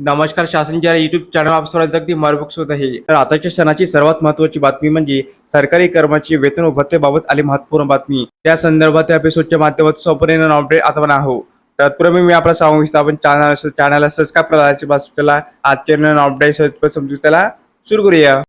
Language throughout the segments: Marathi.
नमस्कार शासनच्या युट्यूब चॅनल आप अगदी मरबूक होत आहे. तर आताच्या क्षणाची सर्वात महत्वाची बातमी म्हणजे सरकारी कर्मचारी वेतन व आली महत्त्वपूर्ण बातमी. त्या संदर्भात त्या एपिसोडच्या माध्यमातून संपूर्ण अपडेट आता आहो तत्पूर्वी मी आपला सांगू इच्छितो आपण चॅनल चॅनलला सबस्क्राईब करायची बाजूला आजच्या नवीन अपडेट समजू त्याला सुरू करूया.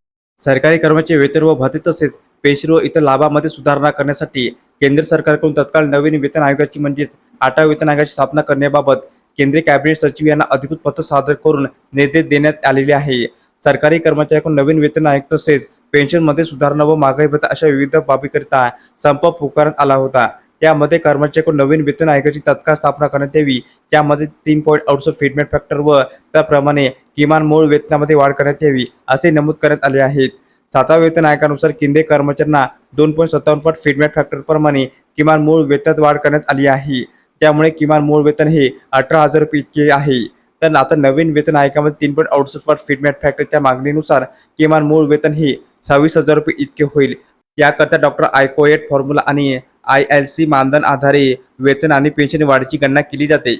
सरकारी कर्मचारी वेतन व भत्ते तसेच पेन्शन व इतर लाभामध्ये सुधारणा करण्यासाठी केंद्र सरकारकडून तत्काळ नवीन वेतन आयोगाची म्हणजेच आठव्या वेतन आयोगाची स्थापना करण्याबाबत केंद्रीय कॅबिनेट सचिव यांना अधिकृत पत्र सादर करून निर्देश देण्यात आलेले आहे. सरकारी कर्मचाऱ्यांकडून नवीन वेतन आयोग तसेच पेन्शनमध्ये सुधारणा व महागाई भत्ता अशा विविध बाबीकरिता संप पुकारण्यात आला होता. त्यामध्ये कर्मचाऱ्यांकडून नवीन वेतन आयोगाची तत्काळ स्थापना करण्यात यावी. त्यामध्ये तीन पॉईंट अडुसष्ट फीडबॅक फॅक्टर व त्याप्रमाणे किमान मूळ वेतनामध्ये वाढ करण्यात यावी असे नमूद करण्यात आले आहेत. सातव्या वेतन आयोगानुसार केंद्रीय कर्मचाऱ्यांना दोन पॉईंट सत्तावन्न पट फीडबॅक फॅक्टरप्रमाणे किमान मूळ वेतनात वाढ करण्यात आली आहे. त्यामुळे किमान मूळ वेतन हे अठरा हजार रुपये इतके आहे. तर आता नवीन वेतन आयोगामध्ये तीन पॉईंट अडुसष्ट पट फीडबॅक फॅक्टरच्या मागणीनुसार किमान मूळ वेतन हे सव्वीस हजार रुपये इतके होईल. याकरता डॉक्टर आयकोएट फॉर्म्युला आणि आय एल सी मानधन आधारे वेतन आणि पेन्शन वाढीची गणना केली जाते.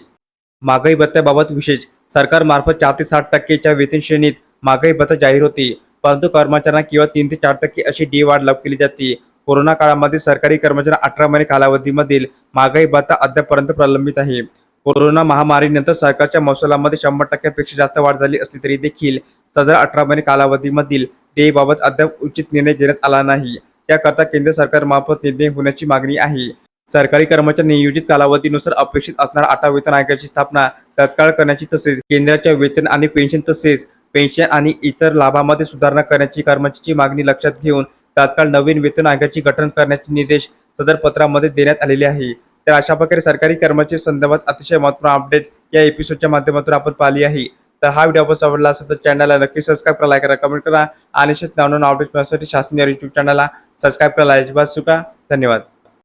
महागाई भत्त्याबाबत विशेष सरकारमार्फत चार ते साठ टक्केच्या वेतन श्रेणीत महागाई भत्ता जाहीर होते. परंतु कर्मचाऱ्यांना केवळ तीन ते चार टक्के अशी डी वाढ लागू केली जाते. कोरोना काळामध्ये सरकारी कर्मचाऱ्यांना अठरा महिने कालावधीमधील महागाई भत्ता अद्यापर्यंत प्रलंबित आहे. कोरोना महामारीनंतर सरकारच्या महसुलामध्ये शंभर टक्क्यापेक्षा जास्त वाढ झाली असली तरी देखील सदर अठरा महिने कालावधीमधील बाबत अद्याप उचित निर्णय देण्यात आला नाही. त्याकरता केंद्र सरकारमार्फत निर्णय होण्याची मागणी आहे. सरकारी कर्मचारी नियोजित कालावधीनुसार अपेक्षित असणाऱ्या आठव्या वेतन आयोगाची स्थापना तत्काळ करण्याची तसेच केंद्राच्या वेतन आणि पेन्शन तसेच पेन्शन आणि इतर लाभामध्ये सुधारणा करण्याची कर्मचाऱ्याची मागणी लक्षात घेऊन तात्काळ नवीन वेतन आयोगाची गठन करण्याचे निर्देश सदर पत्रामध्ये देण्यात आलेले आहे. तर अशा प्रकारे सरकारी कर्मचारी संदर्भात अतिशय महत्त्वपूर्ण अपडेट या एपिसोडच्या माध्यमातून आपण पाहिली आहे. तर हा व्हिडिओ आपण आवडला असेल तर चॅनलला नक्की सबस्क्राईब करा लाईक करा कमेंट करा आणि असेच नवनवीन अपडेट मिळण्यासाठी शासनीय युट्यूब चॅनलला सबस्क्राईब करा. अजिबात चुका धन्यवाद.